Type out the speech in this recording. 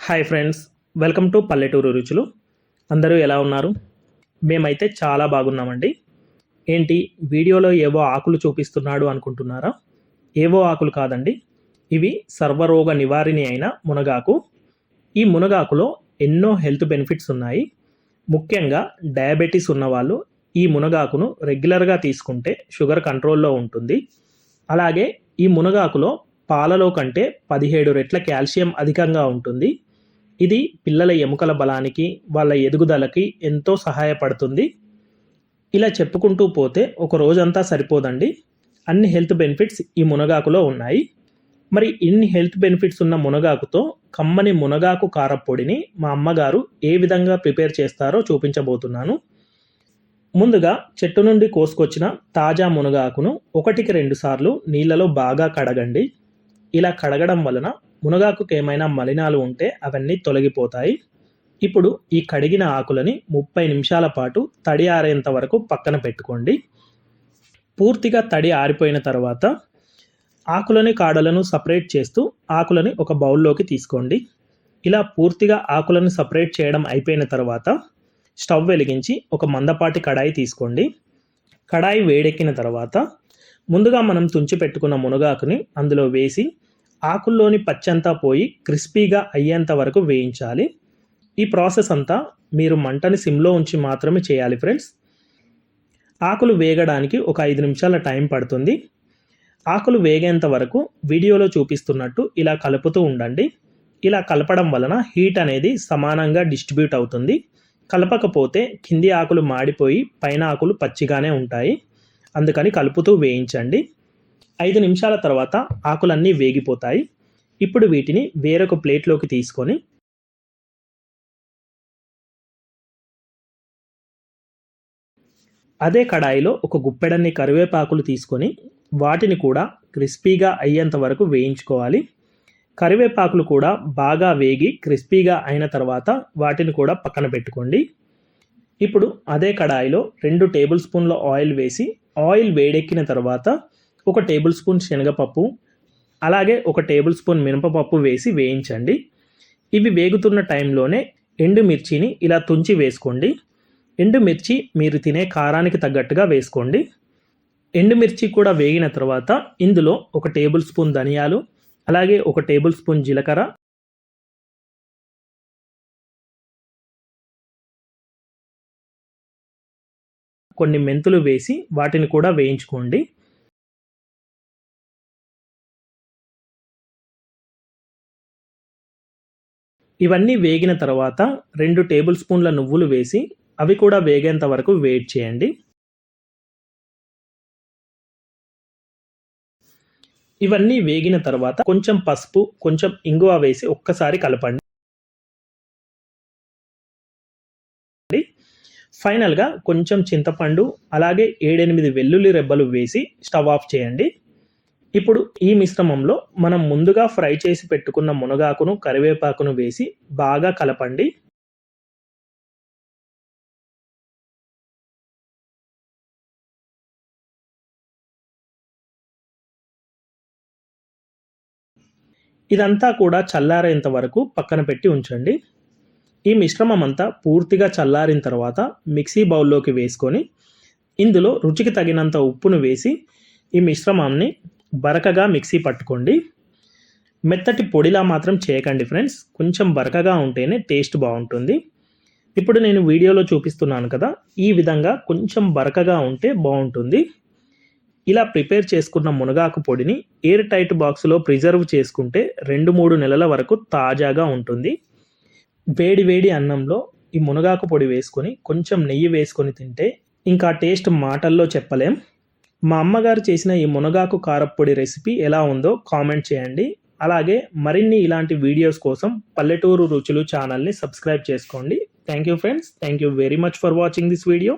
Hi friends welcome to పల్లెటూరు రుచులు. అందరూ ఎలా ఉన్నారు? మేమైతే చాలా బాగున్నామండి. ఏంటి వీడియోలో ఏవో ఆకులు చూపిస్తున్నాడు అనుకుంటున్నారా? ఏవో ఆకులు కాదండి. ఇవి సర్వరోగ నివారిణి అయిన మునగాకు. ఈ మునగాకులో ఎన్నో హెల్త్ బెనిఫిట్స్ ఉన్నాయి. ముఖ్యంగా డయాబెటీస్ ఉన్నవాళ్ళు ఈ మునగాకును రెగ్యులర్గా తీసుకుంటే షుగర్ కంట్రోల్లో ఉంటుంది. అలాగే ఈ మునగాకులో పాలలో కంటే పదిహేడు రెట్ల కాల్షియం అధికంగా ఉంటుంది. ఇది పిల్లల ఎముకల బలానికి వాళ్ళ ఎదుగుదలకి ఎంతో సహాయపడుతుంది. ఇలా చెప్పుకుంటూ పోతే ఒక రోజంతా సరిపోదండి. అన్ని హెల్త్ బెనిఫిట్స్ ఈ మునగాకులో ఉన్నాయి. మరి ఇన్ని హెల్త్ బెనిఫిట్స్ ఉన్న మునగాకుతో కమ్మని మునగాకు కారపొడిని మా అమ్మగారు ఏ విధంగా ప్రిపేర్ చేస్తారో చూపించబోతున్నాను. ముందుగా చెట్టు నుండి కోసుకొచ్చిన తాజా మునగాకును ఒకటికి రెండు సార్లు నీళ్ళలో బాగా కడగండి. ఇలా కడగడం వలన మునగాకుకి ఏమైనా మలినాలు ఉంటే అవన్నీ తొలగిపోతాయి. ఇప్పుడు ఈ కడిగిన ఆకులని ముప్పై నిమిషాల పాటు తడి ఆరేంత వరకు పక్కన పెట్టుకోండి. పూర్తిగా తడి ఆరిపోయిన తర్వాత ఆకులని కాడలను సపరేట్ చేస్తూ ఆకులని ఒక బౌల్లోకి తీసుకోండి. ఇలా పూర్తిగా ఆకులను సపరేట్ చేయడం అయిపోయిన తర్వాత స్టవ్ వెలిగించి ఒక మందపాటి కడాయి తీసుకోండి. కడాయి వేడెక్కిన తర్వాత ముందుగా మనం తుంచి పెట్టుకున్న మునగాకుని అందులో వేసి ఆకుల్లోని పచ్చంతా పోయి క్రిస్పీగా అయ్యేంత వరకు వేయించాలి. ఈ ప్రాసెస్ అంతా మీరు మంటని సిమ్లో ఉంచి మాత్రమే చేయాలి ఫ్రెండ్స్. ఆకులు వేగడానికి ఒక ఐదు నిమిషాల టైం పడుతుంది. ఆకులు వేగేంత వరకు వీడియోలో చూపిస్తున్నట్టు ఇలా కలుపుతూ ఉండండి. ఇలా కలపడం వలన హీట్ అనేది సమానంగా డిస్ట్రిబ్యూట్ అవుతుంది. కలపకపోతే కింది ఆకులు మాడిపోయి పైన ఆకులు పచ్చిగానే ఉంటాయి. అందుకని కలుపుతూ వేయించండి. ఐదు నిమిషాల తర్వాత ఆకులన్నీ వేగిపోతాయి. ఇప్పుడు వీటిని వేరొక ప్లేట్లోకి తీసుకొని అదే కడాయిలో ఒక గుప్పెడన్ని కరివేపాకులు తీసుకొని వాటిని కూడా క్రిస్పీగా అయ్యేంత వరకు వేయించుకోవాలి. కరివేపాకులు కూడా బాగా వేగి క్రిస్పీగా అయిన తర్వాత వాటిని కూడా పక్కన పెట్టుకోండి. ఇప్పుడు అదే కడాయిలో రెండు టేబుల్ స్పూన్ల ఆయిల్ వేసి ఆయిల్ వేడెక్కిన తర్వాత ఒక టేబుల్ స్పూన్ శనగపప్పు అలాగే ఒక టేబుల్ స్పూన్ మినపపప్పు వేసి వేయించండి. ఇవి వేగుతున్న టైంలోనే ఎండుమిర్చిని ఇలా తుంచి వేసుకోండి. ఎండుమిర్చి మీరు తినే కారానికి తగ్గట్టుగా వేసుకోండి. ఎండుమిర్చి కూడా వేగిన తర్వాత ఇందులో ఒక టేబుల్ స్పూన్ ధనియాలు అలాగే ఒక టేబుల్ స్పూన్ జీలకర్ర కొన్ని మెంతులు వేసి వాటిని కూడా వేయించుకోండి. ఇవన్నీ వేగిన తర్వాత రెండు టేబుల్ స్పూన్ల నువ్వులు వేసి అవి కూడా వేగేంత వరకు వెయిట్ చేయండి. ఇవన్నీ వేగిన తర్వాత కొంచెం పసుపు కొంచెం ఇంగువ వేసి ఒక్కసారి కలపండి. ఫైనల్గా కొంచెం చింతపండు అలాగే ఏడెనిమిది వెల్లుల్లి రెబ్బలు వేసి స్టవ్ ఆఫ్ చేయండి. ఇప్పుడు ఈ మిశ్రమంలో మనం ముందుగా ఫ్రై చేసి పెట్టుకున్న మునగాకును కరివేపాకును వేసి బాగా కలపండి. ఇదంతా కూడా చల్లారేంత వరకు పక్కన పెట్టి ఉంచండి. ఈ మిశ్రమం అంతా పూర్తిగా చల్లారిన తర్వాత మిక్సీ బౌల్లోకి వేసుకొని ఇందులో రుచికి తగినంత ఉప్పును వేసి ఈ మిశ్రమాన్ని బరకగా మిక్సీ పట్టుకోండి. మెత్తటి పొడిలా మాత్రం చేయకండి ఫ్రెండ్స్. కొంచెం బరకగా ఉంటేనే టేస్ట్ బాగుంటుంది. ఇప్పుడు నేను వీడియోలో చూపిస్తున్నాను కదా ఈ విధంగా కొంచెం బరకగా ఉంటే బాగుంటుంది. ఇలా ప్రిపేర్ చేసుకున్న మునగాకు పొడిని ఎయిర్ టైట్ బాక్స్లో ప్రిజర్వ్ చేసుకుంటే రెండు మూడు నెలల వరకు తాజాగా ఉంటుంది. వేడి వేడి అన్నంలో ఈ మునగాకు పొడి వేసుకొని కొంచెం నెయ్యి వేసుకొని తింటే ఇంకా టేస్ట్ మాటల్లో చెప్పలేం. మా అమ్మగారు చేసిన ఈ మునగాకు కారప్పొడి రెసిపీ ఎలా ఉందో కామెంట్ చేయండి. అలాగే మరిన్ని ఇలాంటి వీడియోస్ కోసం పల్లెటూరు రుచులు ఛానల్ని సబ్స్క్రైబ్ చేసుకోండి. Thank you friends thank you very much for watching this video